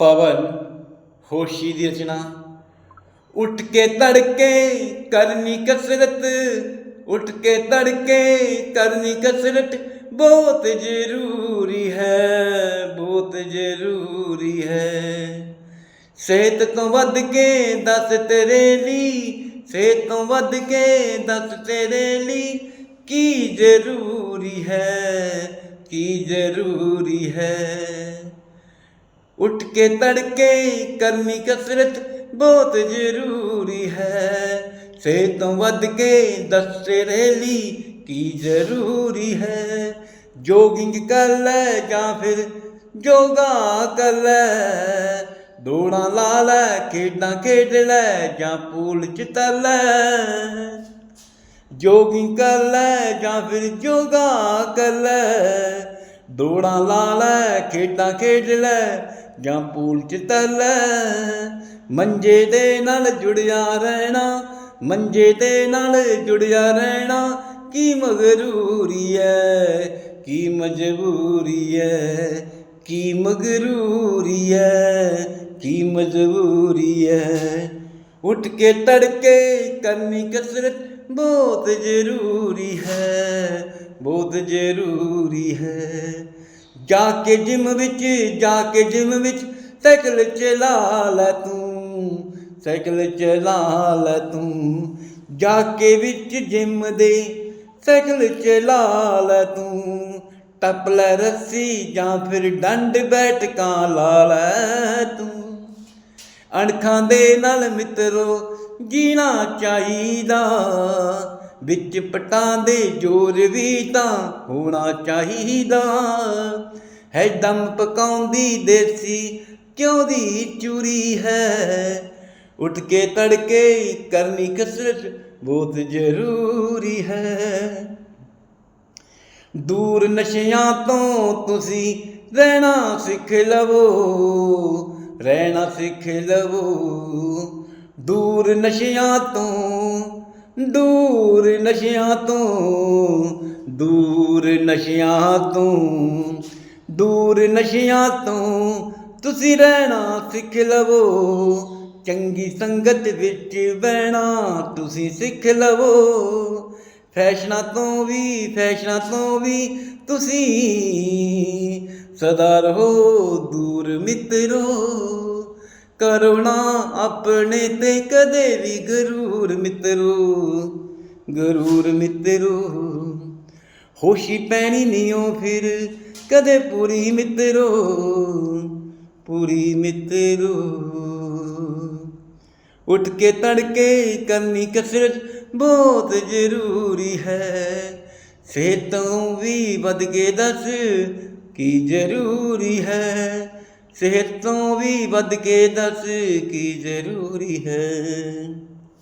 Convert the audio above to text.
ਪਵਨ ਹੋਸ਼ੀ ਦੀ ਰਚਨਾ। ਉੱਠ ਕੇ ਤੜਕੇ ਕਰਨੀ ਕਸਰਤ ਉੱਠ ਕੇ ਤੜਕੇ ਕਰਨੀ ਕਸਰਤ ਬਹੁਤ ਜ਼ਰੂਰੀ ਹੈ, ਬਹੁਤ ਜ਼ਰੂਰੀ ਹੈ। ਸਿਹਤ ਤੋਂ ਵੱਧ ਕੇ ਦੱਸ ਤੇਰੇ ਲਈ, ਸਿਹਤ ਤੋਂ ਵੱਧ ਕੇ ਦੱਸ ਤੇਰੇ ਲਈ ਕੀ ਜ਼ਰੂਰੀ ਹੈ, ਕੀ ਜ਼ਰੂਰੀ ਹੈ। ਉੱਠ ਕੇ ਤੜਕੇ ਕਰਨੀ ਕਸਰਤ ਬਹੁਤ ਜ਼ਰੂਰੀ ਹੈ। ਸਿਹਤ ਤੋਂ ਵੱਧ ਕੇ ਦੱਸ ਤੇਰੇ ਲਈ ਕੀ ਜ਼ਰੂਰੀ ਹੈ। ਜੋਗਿੰਗ ਕਰ ਲੈ ਜਾਂ ਫਿਰ ਯੋਗਾ ਕਰ ਲੈ। ਦੌੜਾਂ ਲਾ ਲੈ, ਖੇਡਾਂ ਖੇਡ ਲੈ ਜਾਂ ਪੂਲ ਚ ਤਰ ਲੈ। ਜੋਗਿੰਗ ਕਰ ਲੈ ਜਾਂ ਫਿਰ ਯੋਗਾ ਕਰ ਲੈ। ਦੌੜਾਂ ਲਾ ਲੈ, ਖੇਡਾਂ ਖੇਡ ਲੈ ਜਾਂ ਪੂਲ ਚ ਤਰ ਮੰਜੇ ਦੇ ਨਾਲ ਜੁੜਿਆ ਰਹਿਣਾ, ਮੰਜੇ ਦੇ ਨਾਲ ਜੁੜਿਆ ਰਹਿਣਾ ਕੀ ਮਗਰੂਰੀ ਹੈ ਕੀ ਮਜਬੂਰੀ ਹੈ ਕੀ ਮਗਰੂਰੀ ਹੈ ਕੀ ਮਜਬੂਰੀ ਹੈ ਉੱਠ ਕੇ ਤੜਕੇ ਕਰਨੀ ਕਸਰਤ ਬਹੁਤ ਜ਼ਰੂਰੀ ਹੈ, ਬਹੁਤ ਜ਼ਰੂਰੀ ਹੈ। ਜਾ ਕੇ ਜਿਮ ਵਿੱਚ, ਜਾ ਕੇ ਜਿਮ ਵਿੱਚ, ਸਾਈਕਲ ਚਲਾ ਲੈ ਤੂੰ, ਸਾਈਕਲ ਚਲਾ ਲੈ ਤੂੰ। ਜਾ ਕੇ ਵਿੱਚ ਜਿਮ ਦੇ, ਸਾਈਕਲ ਚਲਾ ਲੈ ਤੂੰ। ਟੱਪ ਲੈ ਰੱਸੀ ਜਾਂ ਫਿਰ ਡੰਡ ਬੈਠਕਾਂ ਲਾ ਲੈ ਤੂੰ। ਅਣਖਾਂ ਦੇ ਨਾਲ ਮਿੱਤਰੋ, ਜੀਣਾ ਚਾਹੀਦਾ। ਵਿੱਚ ਪਟਾਂ ਦੇ ਜੋਰ ਵੀ ਤਾਂ ਹੋਣਾ ਚਾਹੀਦਾ। ਹੈ ਦਮ ਪਕਾਉਂਦੀ ਦੇਸੀ ਕਿਉਂ ਦੀ ਚੂਰੀ ਹੈ। ਉੱਠ ਕੇ ਤੜਕੇ ਕਰਨੀ ਕਸਰਤ ਬਹੁਤ ਜ਼ਰੂਰੀ ਹੈ। ਦੂਰ ਨਸ਼ਿਆਂ ਤੋਂ ਤੁਸੀਂ ਰਹਿਣਾ ਸਿੱਖ ਲਵੋ, ਰਹਿਣਾ ਸਿੱਖ ਲਵੋ। ਦੂਰ ਨਸ਼ਿਆਂ ਤੋਂ ਦੂਰ ਨਸ਼ਿਆਂ ਤੋਂ, ਦੂਰ ਨਸ਼ਿਆਂ ਤੋਂ, ਦੂਰ ਨਸ਼ਿਆਂ ਤੋਂ ਤੁਸੀਂ ਰਹਿਣਾ ਸਿੱਖ ਲਵੋ, ਚੰਗੀ ਸੰਗਤ ਵਿੱਚ ਬਹਿਣਾ ਤੁਸੀਂ ਸਿੱਖ ਲਵੋ। ਫੈਸ਼ਨਾਂ ਤੋਂ ਵੀ, ਫੈਸ਼ਨਾਂ ਤੋਂ ਵੀ ਤੁਸੀਂ ਸਦਾ ਰਹੋ, ਦੂਰ ਮਿੱਤਰੋ। ਕਰੋਨਾ ਆਪਣੇ ਤੇ ਕਦੇ ਵੀ ਗਰੂਰ ਮਿੱਤਰੋ ਗਰੂਰ ਮਿੱਤਰੋ। ਹੋਸ਼ੀ ਪੈਣੀ ਨਹੀਂ ਓ ਫਿਰ ਕਦੇ ਪੂਰੀ ਮਿੱਤਰੋ ਪੂਰੀ ਮਿੱਤਰੋ। ਉੱਠ ਕੇ ਤੜਕੇ ਕਰਨੀ ਕਸਰਤ ਬਹੁਤ ਜ਼ਰੂਰੀ ਹੈ। ਸਿਹਤੋਂ ਵੀ ਵੱਧ ਕੇ ਦੱਸ ਕੀ ਜ਼ਰੂਰੀ ਹੈ। ਸਿਹਤ ਤੋਂ ਵੀ ਵੱਧ ਕੇ ਦੱਸ ਕੀ ਜ਼ਰੂਰੀ ਹੈ?